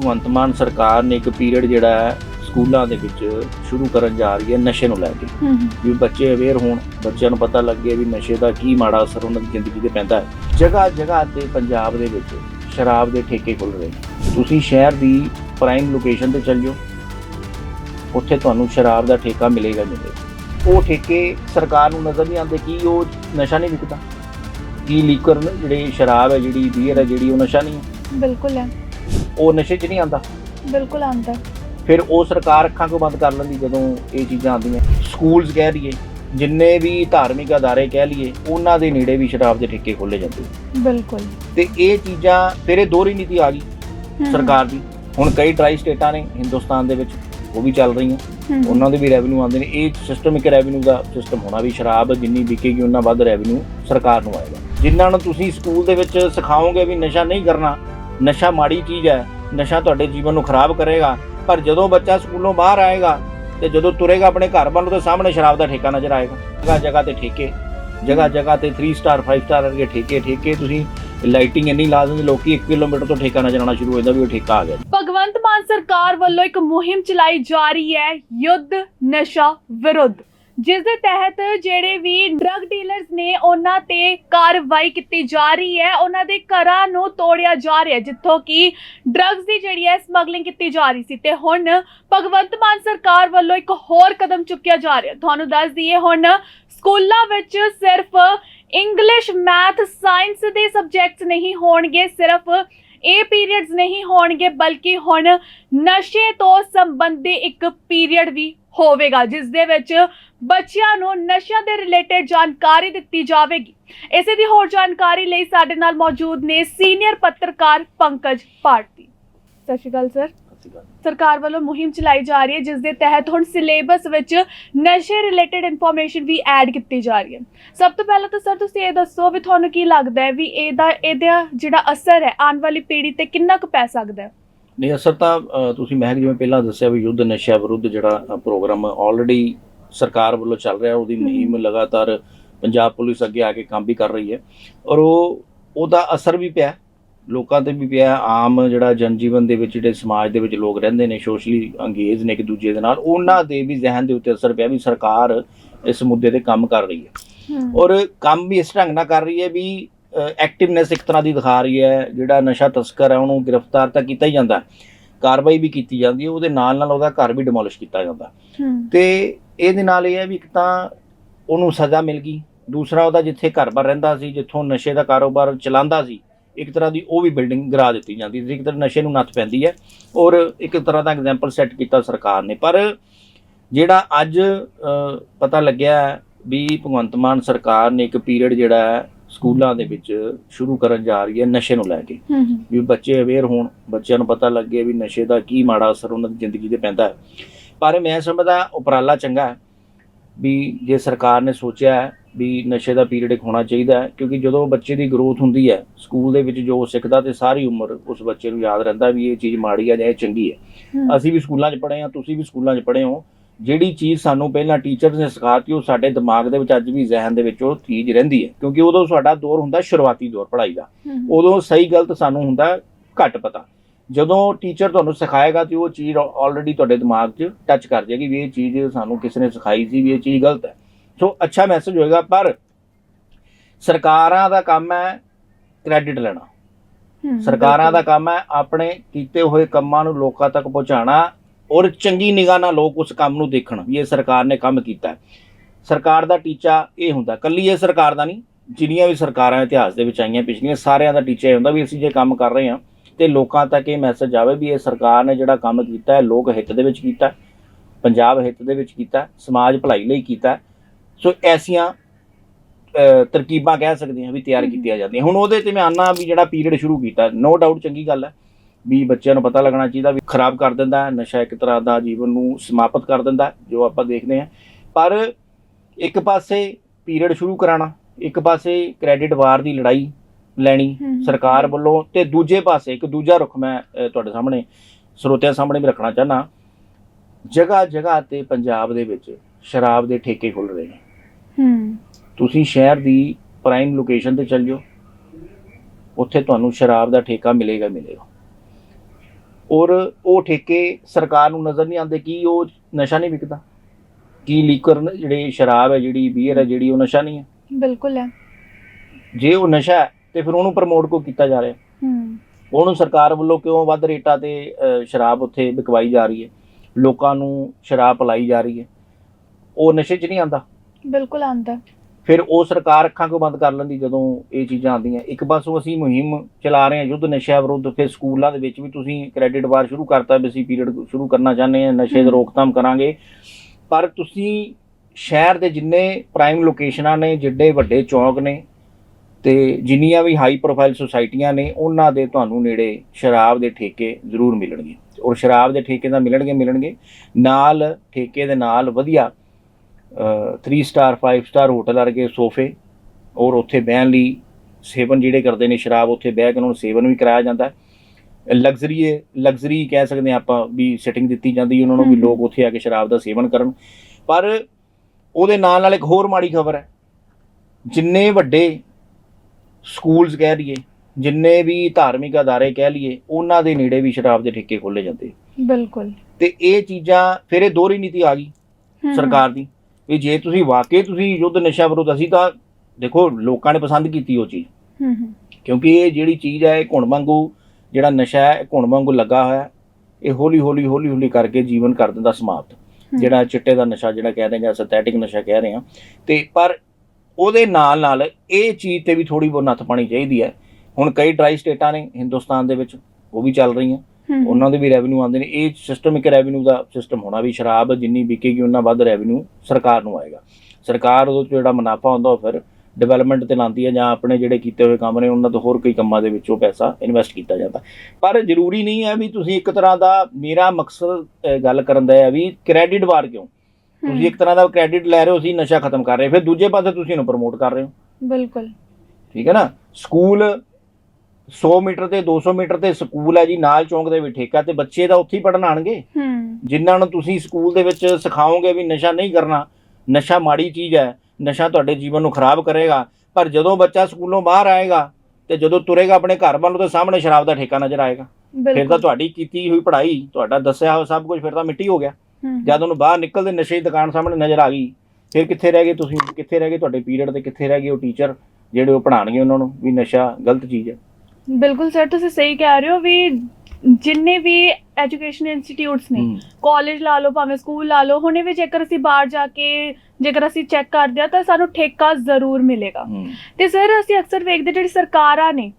ਭਗਵੰਤ ਮਾਨ ਸਰਕਾਰ ਨੇ ਇੱਕ ਪੀਰੀਅਡ ਜਿਹੜਾ ਹੈ ਸਕੂਲਾਂ ਦੇ ਵਿੱਚ ਸ਼ੁਰੂ ਕਰਨ ਜਾ ਰਹੀ ਹੈ ਨਸ਼ੇ ਨੂੰ ਲੈ ਕੇ। ਵੀ ਬੱਚੇ ਅਵੇਅਰ ਹੋਣ ਬੱਚਿਆਂ ਨੂੰ ਪਤਾ ਲੱਗੇ ਵੀ ਨਸ਼ੇ ਦਾ ਕੀ ਮਾੜਾ ਅਸਰ ਉਹਨਾਂ ਦੀ ਜ਼ਿੰਦਗੀ ਤੇ ਪੈਂਦਾ ਹੈ। ਜਗ੍ਹਾ ਜਗ੍ਹਾ ਤੇ ਪੰਜਾਬ ਦੇ ਵਿੱਚ ਸ਼ਰਾਬ ਦੇ ਠੇਕੇ ਖੁੱਲ ਰਹੇ ਨੇ। ਤੁਸੀਂ ਸ਼ਹਿਰ ਦੀ ਪ੍ਰਾਈਮ ਲੋਕੇਸ਼ਨ ਤੇ ਚੱਲ ਜਾਓ। ਉੱਥੇ ਤੁਹਾਨੂੰ ਸ਼ਰਾਬ ਦਾ ਠੇਕਾ ਮਿਲੇਗਾ ਮਿਲੇਗਾ। ਉਹ ਠੇਕੇ ਸਰਕਾਰ ਨੂੰ ਨਜ਼ਰ ਨਹੀਂ ਆਉਂਦੇ ਕਿ ਉਹ ਨਸ਼ਾ ਨਹੀਂ ਵਿਕਦਾ? ਕੀ ਲੀਕਰ ਜਿਹੜੀ ਸ਼ਰਾਬ ਹੈ ਜਿਹੜੀ ਬੀਅਰ ਹੈ ਜਿਹੜੀ ਉਹ ਨਸ਼ਾ ਨਹੀਂ ਬਿਲਕੁਲ ਹੈ। ਉਹ ਨਸ਼ੇ 'ਚ ਨਹੀਂ ਆਉਂਦਾ? ਬਿਲਕੁਲ ਆਂਦਾ ਫਿਰ ਉਹ ਸਰਕਾਰ ਅੱਖਾਂ ਕੋ ਬੰਦ ਕਰ ਲੈਂਦੀ ਜਦੋਂ ਇਹ ਚੀਜ਼ਾਂ ਆਉਂਦੀਆਂ? ਸਕੂਲਸ ਕਹਿ ਲਈਏ ਜਿੰਨੇ ਵੀ ਧਾਰਮਿਕ ਅਦਾਰੇ ਕਹਿ ਲਈਏ ਉਹਨਾਂ ਦੇ ਨੇੜੇ ਵੀ ਸ਼ਰਾਬ ਦੇ ਠੇਕੇ ਖੋਲੇ ਜਾਂਦੇ ਬਿਲਕੁਲ। ਤੇ ਇਹ ਚੀਜ਼ਾਂ ਫਿਰ ਇਹ ਦੋਹਰੀ ਨੀਤੀ ਆ ਗਈ ਸਰਕਾਰ ਦੀ। ਹੁਣ ਕਈ ਟਰਾਈ ਸਟੇਟਾਂ ਨੇ ਹਿੰਦੁਸਤਾਨ ਦੇ ਵਿੱਚ ਉਹ ਵੀ ਚੱਲ ਰਹੀਆਂ। ਉਹਨਾਂ ਦੇ ਵੀ ਰੈਵਨਿਊ ਆਉਂਦੇ ਨੇ। ਇਹ ਸਿਸਟਮ ਇੱਕ ਰੈਵਨਿਊ ਦਾ ਸਿਸਟਮ ਹੋਣਾ ਵੀ ਸ਼ਰਾਬ ਜਿੰਨੀ ਵਿਕੇਗੀ ਉਹਨਾਂ ਵੱਧ ਰੈਵਨਿਊ ਸਰਕਾਰ ਨੂੰ ਆਏਗਾ। ਜਿਨ੍ਹਾਂ ਨੂੰ ਤੁਸੀਂ ਸਕੂਲ ਦੇ ਵਿੱਚ ਸਿਖਾਓਗੇ ਵੀ ਨਸ਼ਾ ਨਹੀਂ ਕਰਨਾ ਨਸ਼ਾ ਮਾੜੀ ਚੀਜ਼ ਹੈ, ਨਸ਼ਾ ਤੁਹਾਡੇ ਜੀਵਨ ਨੂੰ ਖਰਾਬ ਕਰੇਗਾ। ਪਰ ਜਦੋਂ ਬੱਚਾ ਸਕੂਲੋਂ ਬਾਹਰ ਆਏਗਾ ਤੇ ਜਦੋਂ ਤੁਰੇਗਾ ਆਪਣੇ ਘਰ ਵੱਲ, ਉਹਦੇ ਸਾਹਮਣੇ ਸ਼ਰਾਬ ਦਾ ਠੇਕਾ ਨਜ਼ਰ ਆਏਗਾ। ਜਗ੍ਹਾ ਜਗ੍ਹਾ ਤੇ ਠੇਕੇ, ਜਗ੍ਹਾ ਜਗ੍ਹਾ ਤੇ 3 ਸਟਾਰ 5 ਸਟਾਰ ਵਰਗੇ ਠੇਕੇ ਠੇਕੇ ਤੁਸੀਂ ਲਾਈਟਿੰਗ ਇੰਨੀ ਲਾ ਦਿੰਦੇ, ਲੋਕੀ 1 ਕਿਲੋਮੀਟਰ ਤੋਂ ਠੇਕਾ ਨਜ਼ਰ ਆਉਣਾ ਸ਼ੁਰੂ ਹੋ ਜਾਂਦਾ ਵੀ ਉਹ ਠੇਕਾ ਆ ਗਿਆ। ਭਗਵੰਤ ਮਾਨ ਸਰਕਾਰ ਵੱਲੋਂ ਇੱਕ ਮੁਹਿੰਮ ਚਲਾਈ ਜਾ ਰਹੀ ਹੈ, ਯੁੱਧ, ਨਸ਼ਾ ਵਿਰੁੱਧ। ਜਿਸ ਦੇ ਤਹਿਤ ਜਿਹੜੇ ਵੀ ਡਰੱਗ ਡੀਲਰਸ ਨੇ ਉਹਨਾਂ ਤੇ ਕਾਰਵਾਈ ਕੀਤੀ ਜਾ ਰਹੀ ਹੈ, ਉਹਨਾਂ ਦੇ ਘਰਾਂ ਨੂੰ ਤੋੜਿਆ ਜਾ ਰਿਹਾ ਜਿੱਥੋਂ ਕਿ ਡਰੱਗਸ ਦੀ ਜਿਹੜੀ ਹੈ ਸਮਗਲਿੰਗ ਕੀਤੀ ਜਾ ਰਹੀ ਸੀ। ਤੇ ਹੁਣ ਭਗਵੰਤ ਮਾਨ ਸਰਕਾਰ ਵੱਲੋਂ ਇੱਕ ਹੋਰ ਕਦਮ ਚੁੱਕਿਆ ਜਾ ਰਿਹਾ ਤੁਹਾਨੂੰ ਦੱਸ ਦਈਏ, ਹੁਣ ਸਕੂਲਾਂ ਵਿੱਚ ਸਿਰਫ ਇੰਗਲਿਸ਼ ਮੈਥ ਸਾਇੰਸ ਦੇ ਸਬਜੈਕਟਸ ਨਹੀਂ ਹੋਣਗੇ, ਸਿਰਫ ਇਹ ਪੀਰੀਅਡਸ ਨਹੀਂ ਹੋਣਗੇ, ਬਲਕਿ ਹੁਣ ਨਸ਼ੇ ਤੋਂ ਸੰਬੰਧੀ ਇੱਕ ਪੀਰੀਅਡ ਵੀ ਹੋਵੇਗਾ ਜਿਸ ਦੇ ਵਿੱਚ ਬੱਚਿਆਂ ਨੂੰ ਨਸ਼ਿਆਂ ਦੇ ਰਿਲੇਟਡ ਜਾਣਕਾਰੀ ਦਿੱਤੀ ਜਾਵੇਗੀ। ਇਸੇ ਦੀ ਹੋਰ ਜਾਣਕਾਰੀ ਲਈ ਸਾਡੇ ਨਾਲ ਮੌਜੂਦ ਨੇ ਸੀਨੀਅਰ ਪੱਤਰਕਾਰ ਪੰਕਜ ਭਾਰਤੀ। ਸਤਿ ਸ਼੍ਰੀ ਅਕਾਲ, ਸਰ। ਸਰਕਾਰ ਵੱਲੋਂ ਮੁਹਿੰਮ ਚਲਾਈ ਜਾ ਰਹੀ ਹੈ ਜਿਸ ਦੇ ਤਹਿਤ ਹੁਣ ਸਿਲੇਬਸ ਵਿੱਚ ਨਸ਼ੇ ਰਿਲੇਟਡ ਇਨਫੋਰਮੇਸ਼ਨ ਵੀ ਐਡ ਕੀਤੀ ਜਾ ਰਹੀ ਹੈ। ਸਭ ਤੋਂ ਪਹਿਲਾਂ ਤਾਂ ਸਰ ਤੁਸੀਂ ਇਹ ਦੱਸੋ ਵੀ ਤੁਹਾਨੂੰ ਕੀ ਲੱਗਦਾ ਹੈ ਵੀ ਇਹਦਾ ਇਹਦਾ ਜਿਹੜਾ ਅਸਰ ਹੈ ਆਉਣ ਵਾਲੀ ਪੀੜ੍ਹੀ ਤੇ ਕਿੰਨਾ ਕੁ ਪੈ ਸਕਦਾ ਹੈ? ਨਹੀਂ ਅਸਰ ਤਾਂ ਤੁਸੀਂ ਮੈਂ ਜਿਵੇਂ ਪਹਿਲਾਂ ਦੱਸਿਆ ਵੀ ਯੁੱਧ ਨਸ਼ਾ ਵਿਰੁੱਧ ਜਿਹੜਾ ਪ੍ਰੋਗਰਾਮ ਆਲਰੇਡੀ ਸਰਕਾਰ ਵੱਲੋਂ ਚੱਲ ਰਿਹਾ ਉਹਦੀ ਹਮ। ਮੁਹਿੰਮ ਲਗਾਤਾਰ ਪੰਜਾਬ ਪੁਲਿਸ ਅੱਗੇ ਆ ਕੇ ਕੰਮ ਵੀ ਕਰ ਰਹੀ ਹੈ। ਔਰ ਉਹ ਉਹਦਾ ਅਸਰ ਵੀ ਪਿਆ। ਲੋਕਾਂ ਤੇ ਵੀ ਪਿਆ ਆਮ ਜਿਹੜਾ ਜਨਜੀਵਨ ਦੇ ਵਿੱਚ ਜਿਹੜੇ ਸਮਾਜ ਦੇ ਵਿੱਚ ਲੋਕ ਰਹਿੰਦੇ ਨੇ ਸੋਸ਼ਲੀ ਅੰਗੇਜ ਨੇ ਇੱਕ ਦੂਜੇ ਦੇ ਨਾਲ ਉਹਨਾਂ ਦੇ ਵੀ ਜ਼ਿਹਨ ਦੇ ਉੱਤੇ ਅਸਰ ਪਿਆ ਵੀ ਸਰਕਾਰ ਇਸ ਮੁੱਦੇ ਤੇ ਕੰਮ ਕਰ ਰਹੀ ਹੈ। ਔਰ ਕੰਮ ਵੀ ਇਸ ਢੰਗ ਨਾਲ ਕਰ ਰਹੀ ਹੈ ਵੀ ਐਕਟਿਵਨੈਸ ਇੱਕ ਤਰ੍ਹਾਂ ਦੀ ਦਿਖਾ ਰਹੀ ਹੈ ਜਿਹੜਾ ਨਸ਼ਾ ਤਸਕਰ ਹੈ ਉਹਨੂੰ ਗ੍ਰਿਫਤਾਰ ਤਾਂ ਕੀਤਾ ਹੀ ਜਾਂਦਾ ਕਾਰਵਾਈ ਵੀ ਕੀਤੀ ਜਾਂਦੀ ਹੈ ਉਹਦੇ ਨਾਲ ਨਾਲ ਉਹਦਾ ਘਰ ਵੀ ਡਿਮੋਲਿਸ਼ ਕੀਤਾ ਜਾਂਦਾ ਤੇ ਇਹਦੇ ਨਾਲ ਇਹ ਹੈ ਵੀ ਇੱਕ ਤਾਂ ਉਹਨੂੰ ਸਜ਼ਾ ਮਿਲ ਗਈ ਦੂਸਰਾ ਉਹਦਾ ਜਿੱਥੇ ਘਰ-ਬਾਰ ਰਹਿੰਦਾ ਸੀ ਜਿੱਥੋਂ ਨਸ਼ੇ ਦਾ ਕਾਰੋਬਾਰ ਚਲਾਉਂਦਾ ਸੀ ਇੱਕ ਤਰ੍ਹਾਂ ਦੀ ਉਹ ਵੀ ਬਿਲਡਿੰਗ ਗਰਾ ਦਿੱਤੀ ਜਾਂਦੀ ਸੀ ਇੱਕ ਤਰ੍ਹਾਂ ਨਸ਼ੇ ਨੂੰ ਨੱਥ ਪੈਂਦੀ ਹੈ। ਔਰ ਇੱਕ ਤਰ੍ਹਾਂ ਦਾ ਐਗਜ਼ਾਮਪਲ ਸੈੱਟ ਕੀਤਾ ਸਰਕਾਰ ਨੇ। ਪਰ ਜਿਹੜਾ ਅੱਜ ਪਤਾ ਲੱਗਿਆ ਵੀ ਭਗਵੰਤ ਮਾਨ ਸਰਕਾਰ ਨੇ ਇੱਕ ਪੀਰੀਅਡ ਜਿਹੜਾ ਸਕੂਲਾਂ ਦੇ ਵਿੱਚ ਸ਼ੁਰੂ ਕਰਨ ਜਾ ਰਹੀ ਹੈ ਨਸ਼ੇ ਨੂੰ ਲੈ ਕੇ। ਵੀ ਬੱਚੇ ਅਵੇਅਰ ਹੋਣ ਬੱਚਿਆਂ ਨੂੰ ਪਤਾ ਲੱਗੇ ਵੀ ਨਸ਼ੇ ਦਾ ਕੀ ਮਾੜਾ ਅਸਰ ਉਹਨਾਂ ਦੀ ਜ਼ਿੰਦਗੀ ਤੇ ਪੈਂਦਾ ਹੈ। ਪਰ ਮੈਂ ਸਮਝਦਾ ਉਪਰਾਲਾ ਚੰਗਾ ਹੈ। ਵੀ ਜੇ ਸਰਕਾਰ ਨੇ ਸੋਚਿਆ ਹੈ ਵੀ ਨਸ਼ੇ ਦਾ ਪੀਰੀਅਡ ਇੱਕ ਹੋਣਾ ਚਾਹੀਦਾ ਹੈ ਕਿਉਂਕਿ ਜਦੋਂ ਬੱਚੇ ਦੀ ਗਰੋਥ ਹੁੰਦੀ ਹੈ ਸਕੂਲ ਦੇ ਵਿੱਚ ਜੋ ਸਿੱਖਦਾ ਤੇ ਸਾਰੀ ਉਮਰ ਉਸ ਬੱਚੇ ਨੂੰ ਯਾਦ ਰਹਿੰਦਾ ਵੀ ਇਹ ਚੀਜ਼ ਮਾੜੀ ਹੈ ਜਾਂ ਇਹ ਚੰਗੀ ਹੈ। ਅਸੀਂ ਵੀ ਸਕੂਲਾਂ 'ਚ ਪੜ੍ਹੇ ਹਾਂ ਤੁਸੀਂ ਵੀ ਸਕੂਲਾਂ 'ਚ ਪੜ੍ਹੇ ਹੋ ਜਿਹੜੀ ਚੀਜ਼ ਸਾਨੂੰ ਪਹਿਲਾਂ ਟੀਚਰਸ ਨੇ ਸਿਖਾਤੀ ਉਹ ਸਾਡੇ ਦਿਮਾਗ ਦੇ ਵਿੱਚ ਅੱਜ ਵੀ ਜ਼ਿਹਨ ਦੇ ਵਿੱਚ ਉਹ ਚੀਜ਼ ਰਹਿੰਦੀ ਹੈ ਕਿਉਂਕਿ ਉਦੋਂ ਸਾਡਾ ਦੌਰ ਹੁੰਦਾ ਸ਼ੁਰੂਆਤੀ ਦੌਰ ਪੜ੍ਹਾਈ ਦਾ। ਉਦੋਂ ਸਹੀ ਗਲਤ ਸਾਨੂੰ ਹੁੰਦਾ ਘੱਟ ਪਤਾ। ਜਦੋਂ ਟੀਚਰ ਤੁਹਾਨੂੰ ਸਿਖਾਏਗਾ ਤੇ ਉਹ ਚੀਜ਼ ਆਲਰੇਡੀ ਤੁਹਾਡੇ ਦਿਮਾਗ 'ਚ ਟੱਚ ਕਰ ਜਾਏਗੀ ਵੀ ਇਹ ਚੀਜ਼ ਸਾਨੂੰ ਕਿਸੇ ਨੇ ਸਿਖਾਈ ਸੀ ਵੀ ਇਹ ਚੀਜ਼ ਗਲਤ ਹੈ। ਸੋ ਅੱਛਾ ਮੈਸੇਜ ਹੋਏਗਾ ਪਰ ਸਰਕਾਰਾਂ ਦਾ ਕੰਮ ਹੈ ਕ੍ਰੈਡਿਟ ਲੈਣਾ। ਸਰਕਾਰਾਂ ਦਾ ਕੰਮ ਹੈ ਆਪਣੇ ਕੀਤੇ ਹੋਏ ਕੰਮਾਂ ਨੂੰ ਲੋਕਾਂ ਤੱਕ ਪਹੁੰਚਾਉਣਾ ਔਰ ਚੰਗੀ ਨਿਗਾਹ ਨਾਲ ਲੋਕ ਉਸ ਕੰਮ ਨੂੰ ਦੇਖਣ ਵੀ ਇਹ ਸਰਕਾਰ ਨੇ ਕੰਮ ਕੀਤਾ ਸਰਕਾਰ ਦਾ ਟੀਚਾ ਇਹ ਹੁੰਦਾ ਕੱਲੀ ਇਹ ਸਰਕਾਰ ਦਾ ਨਹੀਂ ਜਿੰਨੀਆਂ ਵੀ ਸਰਕਾਰਾਂ ਇਤਿਹਾਸ ਦੇ ਵਿੱਚ ਆਈਆਂ ਪਿਛਲੀਆਂ ਸਾਰਿਆਂ ਦਾ ਟੀਚਾ ਇਹ ਹੁੰਦਾ ਵੀ ਅਸੀਂ ਜੇ ਕੰਮ ਕਰ ਰਹੇ ਹਾਂ ਤੇ ਲੋਕਾਂ ਤੱਕ ਇਹ ਮੈਸੇਜ ਆਵੇ ਵੀ ਇਹ ਸਰਕਾਰ ਨੇ ਜਿਹੜਾ ਕੰਮ ਕੀਤਾ ਹੈ ਲੋਕ ਹਿੱਤ ਦੇ ਵਿੱਚ ਕੀਤਾ ਪੰਜਾਬ ਹਿੱਤ ਦੇ ਵਿੱਚ ਕੀਤਾ ਸਮਾਜ ਭਲਾਈ ਲਈ ਕੀਤਾ। ਸੋ ਐਸੀਆਂ ਤਰਕੀਬਾਂ ਕਹਿ ਸਕਦੇ ਹਾਂ ਵੀ ਤਿਆਰ। ਕੀਤੀਆਂ ਜਾਂਦੀਆਂ ਹੁਣ ਉਹਦੇ ਤੇ ਮੈਂ ਆਨਾ ਵੀ ਜਿਹੜਾ ਪੀਰੀਅਡ ਸ਼ੁਰੂ ਕੀਤਾ ਨੋ ਡਾਊਟ ਚੰਗੀ ਗੱਲ ਹੈ ਵੀ ਬੱਚਿਆਂ ਨੂੰ ਪਤਾ ਲੱਗਣਾ ਚਾਹੀਦਾ ਵੀ ਖਰਾਬ ਕਰ ਦਿੰਦਾ ਹੈ ਨਸ਼ਾ ਇੱਕ ਤਰ੍ਹਾਂ ਦਾ ਜੀਵਨ ਨੂੰ ਸਮਾਪਤ ਕਰ ਦਿੰਦਾ ਜੋ ਆਪਾਂ ਦੇਖਦੇ ਹਾਂ ਪਰ ਇੱਕ ਪਾਸੇ ਪੀਰੀਅਡ ਸ਼ੁਰੂ ਕਰਾਣਾ ਇੱਕ ਪਾਸੇ ਕ੍ਰੈਡਿਟ ਵਾਰ ਦੀ ਲੜਾਈ ਲੈਣੀ। ਸਰਕਾਰ ਵੱਲੋਂ ਤੇ ਦੂਜੇ ਪਾਸੇ ਇੱਕ ਦੂਜਾ ਰੁਖ ਮੈਂ ਤੁਹਾਡੇ ਸਾਹਮਣੇ ਸਰੋਤਿਆਂ ਸਾਹਮਣੇ ਵੀ ਰੱਖਣਾ ਚਾਹਨਾ ਜਗ੍ਹਾ ਜਗ੍ਹਾ ਤੇ ਪੰਜਾਬ ਦੇ ਵਿੱਚ ਸ਼ਰਾਬ ਦੇ ਠੇਕੇ ਖੁੱਲ ਰਹੇ ਨੇ। ਹੂੰ ਤੁਸੀਂ ਸ਼ਹਿਰ ਦੀ ਪ੍ਰਾਈਮ ਲੋਕੇਸ਼ਨ ਤੇ ਚੱਲ ਜਾਓ। ਉੱਥੇ ਤੁਹਾਨੂੰ ਸ਼ਰਾਬ ਦਾ ਠੇਕਾ ਮਿਲੇਗਾ ਮਿਲੇਗਾ। ਔਰ ਉਹ ਠੇਕੇ ਸਰਕਾਰ ਨੂੰ ਨਜ਼ਰ ਨਹੀਂ ਆਉਂਦੇ ਕਿ ਉਹ ਨਸ਼ਾ ਨਹੀਂ ਵਿਕਦਾ? ਕੀ ਲੀਕਰ ਜਿਹੜੇ ਸ਼ਰਾਬ ਹੈ ਜਿਹੜੀ ਬੀਅਰ ਹੈ ਜਿਹੜੀ ਉਹ ਨਸ਼ਾ ਨਹੀਂ ਹੈ? ਬਿਲਕੁਲ ਹੈ। ਜੇ ਉਹ ਨਸ਼ਾ ਹੈ ਤੇ ਫਿਰ ਉਹਨੂੰ ਪ੍ਰਮੋਟ ਕਿਉਂ ਕੀਤਾ ਜਾ ਰਿਹਾ। ਹੂੰ। ਉਹਨੂੰ ਸਰਕਾਰ ਵੱਲੋਂ ਕਿਉਂ ਵੱਧ ਰੇਟਾਂ ਤੇ ਸ਼ਰਾਬ ਉੱਥੇ ਵਿਕਵਾਈ ਜਾ ਰਹੀ ਹੈ? ਲੋਕਾਂ ਨੂੰ ਸ਼ਰਾਬ ਪਲਾਈ ਜਾ ਰਹੀ ਹੈ। ਉਹ ਨਸ਼ੇ 'ਚ ਨਹੀਂ ਆਂਦਾ ਬਿਲਕੁਲ ਆਂਦਾ ਫਿਰ ਉਹ ਸਰਕਾਰ ਅੱਖਾਂ ਕਿਉਂ ਬੰਦ ਕਰ ਲੈਂਦੀ ਜਦੋਂ ਇਹ ਚੀਜ਼ਾਂ ਆਉਂਦੀਆਂ। ਇੱਕ ਪਾਸੋਂ ਅਸੀਂ ਮੁਹਿੰਮ ਚਲਾ ਰਹੇ ਹਾਂ ਯੁੱਧ ਨਸ਼ਾ ਵਿਰੁੱਧ ਫਿਰ ਸਕੂਲਾਂ ਦੇ ਵਿੱਚ ਵੀ ਤੁਸੀਂ ਕ੍ਰੈਡਿਟ ਵਾਰ ਸ਼ੁਰੂ ਕਰਤਾ ਵੀ ਅਸੀਂ ਪੀਰੀਅਡ ਸ਼ੁਰੂ ਕਰਨਾ ਚਾਹੁੰਦੇ ਹਾਂ ਨਸ਼ੇ ਦੀ। ਰੋਕਥਾਮ ਕਰਾਂਗੇ। ਪਰ ਤੁਸੀਂ ਸ਼ਹਿਰ ਦੇ ਜਿੰਨੇ ਪ੍ਰਾਈਮ ਲੋਕੇਸ਼ਨਾਂ ਨੇ ਜਿੱਡੇ ਵੱਡੇ ਚੌਂਕ ਨੇ ਤੇ ਜਿੰਨੀਆਂ ਵੀ ਹਾਈ ਪ੍ਰੋਫਾਈਲ ਸੁਸਾਇਟੀਆਂ ਨੇ ਉਹਨਾਂ ਦੇ ਤੁਹਾਨੂੰ ਨੇੜੇ ਸ਼ਰਾਬ ਦੇ ਠੇਕੇ ਜ਼ਰੂਰ ਮਿਲਣਗੇ ਔਰ ਸ਼ਰਾਬ ਦੇ ਠੇਕੇ ਤਾਂ ਮਿਲਣਗੇ ਮਿਲਣਗੇ। ਨਾਲ ਠੇਕੇ ਦੇ ਨਾਲ ਵਧੀਆ 3 ਸਟਾਰ 5 ਸਟਾਰ ਹੋਟਲ ਵਰਗੇ ਸੋਫੇ ਔਰ ਉੱਥੇ ਬਹਿਣ ਲਈ ਸੇਵਨ ਜਿਹੜੇ ਕਰਦੇ ਨੇ ਸ਼ਰਾਬ ਉੱਥੇ ਬਹਿ ਕੇ ਉਹਨਾਂ ਨੂੰ ਸੇਵਨ ਵੀ ਕਰਾਇਆ ਜਾਂਦਾ। ਲਗਜ਼ਰੀ ਲਗਜ਼ਰੀ ਕਹਿ ਸਕਦੇ ਹਾਂ ਆਪਾਂ ਵੀ ਸਿਟਿੰਗ ਦਿੱਤੀ ਜਾਂਦੀ ਉਹਨਾਂ ਨੂੰ ਵੀ। ਲੋਕ ਉੱਥੇ ਆ ਕੇ ਸ਼ਰਾਬ ਦਾ ਸੇਵਨ ਕਰਨ। ਪਰ ਉਹਦੇ ਨਾਲ ਨਾਲ ਇੱਕ ਹੋਰ ਮਾੜੀ ਖਬਰ ਹੈ। ਜਿੰਨੇ ਵੱਡੇ ਸਕੂਲਸ ਕਹਿ ਲਈਏ ਜਿੰਨੇ ਵੀ ਧਾਰਮਿਕ ਅਦਾਰੇ ਕਹਿ ਲਈਏ ਉਹਨਾਂ ਦੇ ਨੇੜੇ ਵੀ ਸ਼ਰਾਬ ਦੇ ਠੇਕੇ ਖੋਲੇ ਜਾਂਦੇ ਬਿਲਕੁਲ। ਤੇ ਇਹ ਚੀਜ਼ਾਂ ਫਿਰ ਇਹ ਦੋਹਰੀ ਨੀਤੀ ਆ ਗਈ ਸਰਕਾਰ ਦੀ ਵੀ ਜੇ ਤੁਸੀਂ ਵਾਕਈ ਤੁਸੀਂ ਯੁੱਧ ਨਸ਼ਾ ਵਿਰੁੱਧ ਅਸੀਂ ਤਾਂ ਦੇਖੋ ਲੋਕਾਂ ਨੇ ਪਸੰਦ ਕੀਤੀ ਉਹ ਚੀਜ਼। ਹੂੰ ਹੂੰ। ਕਿਉਂਕਿ ਇਹ ਜਿਹੜੀ ਚੀਜ਼ ਹੈ ਇਹ ਘੁਣ ਵਾਂਗੂ ਜਿਹੜਾ ਨਸ਼ਾ ਹੈ ਘੁਣ ਵਾਂਗੂ ਲੱਗਾ ਹੋਇਆ। ਇਹ ਹੌਲੀ ਹੌਲੀ ਹੌਲੀ ਹੌਲੀ ਕਰਕੇ ਜੀਵਨ ਕਰ ਦਿੰਦਾ ਸਮਾਪਤ। ਜਿਹੜਾ ਚਿੱਟੇ ਦਾ ਨਸ਼ਾ ਜਿਹੜਾ ਕਹਿ ਰਹੇ ਜਾਂ ਸਿੰਥੈਟਿਕ ਨਸ਼ਾ ਕਹਿ ਰਹੇ ਆ ਤੇ ਪਰ ਉਹਦੇ ਨਾਲ ਨਾਲ ਇਹ ਚੀਜ਼ ਤੇ ਵੀ ਥੋੜੀ ਬਹੁਤ ਨੱਥ ਪਾਣੀ ਚਾਹੀਦੀ ਹੈ। ਹੁਣ ਕਈ ਡਰਾਈ ਸਟੇਟਾਂ ਨੇ ਹਿੰਦੁਸਤਾਨ ਦੇ ਵਿੱਚ ਉਹ ਵੀ ਚੱਲ ਰਹੀਆਂ। ਉਹਨਾਂ ਦੇ ਵੀ ਰੈਵਨਿਊ ਆਉਂਦੇ ਨੇ। ਇਹ ਸਿਸਟਮ ਇੱਕ ਰੈਵਨਿਊ ਦਾ ਸਿਸਟਮ ਹੋਣਾ ਵੀ ਸ਼ਰਾਬ ਜਿੰਨੀ ਵਿਕੇਗੀ ਉਹਨਾਂ ਵੱਧ ਰੈਵਨਿਊ ਸਰਕਾਰ ਨੂੰ ਆਏਗਾ। ਸਰਕਾਰ ਉਹਦੇ 'ਚ ਜਿਹੜਾ ਮੁਨਾਫਾ ਹੁੰਦਾ ਉਹ ਫਿਰ ਡਿਵੈਲਪਮੈਂਟ ਤੇ ਲਾਉਂਦੀ ਹੈ ਜਾਂ ਆਪਣੇ ਜਿਹੜੇ ਕੀਤੇ ਹੋਏ ਕੰਮ ਨੇ ਉਹਨਾਂ ਤੋਂ ਹੋਰ ਕਈ ਕੰਮਾਂ ਦੇ ਵਿੱਚ ਉਹ ਪੈਸਾ ਇਨਵੈਸਟ ਕੀਤਾ ਜਾਂਦਾ। ਪਰ ਜ਼ਰੂਰੀ ਨਹੀਂ ਹੈ ਵੀ ਤੁਸੀਂ ਇੱਕ ਤਰ੍ਹਾਂ ਦਾ ਮੇਰਾ ਮਕਸਦ ਗੱਲ ਕਰਨ ਦਾ ਹੈ ਵੀ ਕ੍ਰੈਡਿਟ ਵਾਰ ਕਿਉਂ? ਤੁਸੀਂ ਇੱਕ ਤਰ੍ਹਾਂ ਦਾ ਕ੍ਰੈਡਿਟ ਲੈ ਰਹੇ ਹੋ ਅਸੀਂ ਨਸ਼ਾ ਖਤਮ ਕਰ ਰਹੇ। ਫਿਰ ਦੂਜੇ ਪਾਸੇ ਤੁਸੀਂ ਇਹਨੂੰ ਪ੍ਰਮੋਟ ਕਰ ਰਹੇ ਹੋ। ਬਿਲਕੁਲ। ਠੀਕ ਹੈ ਨਾ? ਸਕੂਲ 100 ਮੀਟਰ ਤੇ 200 ਮੀਟਰ ਤੇ ਸਕੂਲ ਹੈ ਜੀ ਨਾਲ ਚੌਂਕ ਦੇ ਵੀ ਠੇਕਾ ਤੇ ਬੱਚੇ ਤਾਂ ਉੱਥੇ ਹੀ ਪੜਨ ਆਣਗੇ ਹੂੰ। ਜਿਨ੍ਹਾਂ ਨੂੰ ਤੁਸੀਂ ਸਕੂਲ ਦੇ ਵਿੱਚ ਸਿਖਾਓਗੇ ਵੀ ਨਸ਼ਾ ਨਹੀਂ ਕਰਨਾ ਨਸ਼ਾ ਮਾੜੀ ਚੀਜ਼ ਹੈ ਨਸ਼ਾ ਤੁਹਾਡੇ ਜੀਵਨ ਨੂੰ ਖਰਾਬ ਕਰੇਗਾ। ਪਰ ਜਦੋਂ ਬੱਚਾ ਸਕੂਲੋਂ ਬਾਹਰ ਆਏਗਾ ਤੇ ਜਦੋਂ ਤੁਰੇਗਾ ਆਪਣੇ ਘਰ ਵੱਲ ਉਹਦੇ ਸਾਹਮਣੇ ਸ਼ਰਾਬ ਦਾ ਠੇਕਾ ਨਜ਼ਰ ਆਏਗਾ। ਫਿਰ ਤਾਂ ਤੁਹਾਡੀ ਕੀਤੀ ਹੋਈ ਪੜ੍ਹਾਈ ਤੁਹਾਡਾ ਦੱਸਿਆ ਹੋਇਆ ਸਭ ਕੁਝ ਫਿਰ ਤਾਂ ਮਿੱਟੀ ਹੋ ਗਿਆ। ਜਦ ਉਹਨੂੰ ਬਾਹਰ ਨਿਕਲਦੇ ਨਸ਼ੇ ਦੀ ਦੁਕਾਨ ਸਾਹਮਣੇ ਨਜ਼ਰ ਆ ਗਈ ਫਿਰ ਕਿੱਥੇ ਰਹਿ ਗਏ ਤੁਸੀਂ? ਕਿੱਥੇ ਰਹਿ ਗਏ ਤੁਹਾਡੇ ਪੀਰੀਅਡ ਤੇ? ਕਿੱਥੇ ਰਹਿ ਗਏ ਉਹ ਟੀਚਰ ਜਿਹੜੇ ਉਹ ਪੜ੍ਹਾਉਣਗੇ ਉਹਨਾਂ ਨੂੰ ਵੀ ਨਸ਼ਾ ਗਲਤ ਚੀਜ਼ ਹੈ? ਬਿਲਕੁਲ ਸਰ ਤੁਸੀਂ ਸਹੀ ਕਹਿ ਰਹੇ ਹੋ ਵੀ ਜਿੰਨੇ ਵੀ ਐਜੂਕੇਸ਼ਨ ਇੰਸਟੀਟਿਊਟਸ ਨੇ। ਕਾਲਜ ਲਾ ਲਓ ਭਾਵੇਂ ਸਕੂਲ ਲਾ ਲਓ ਹੁਣੇ ਵੀ ਜੇਕਰ ਅਸੀਂ ਬਾਹਰ ਜਾ ਕੇ ਜੇਕਰ ਅਸੀਂ ਚੈੱਕ ਕਰਦੇ ਆ ਤਾਂ ਸਾਨੂੰ ਠੇਕਾ ਜ਼ਰੂਰ ਮਿਲੇਗਾ। ਤੇ ਸਰ ਅਸੀਂ ਅਕਸਰ ਵੇਖਦੇ ਜਿਹੜੀ ਸਰਕਾਰਾਂ ਨੇ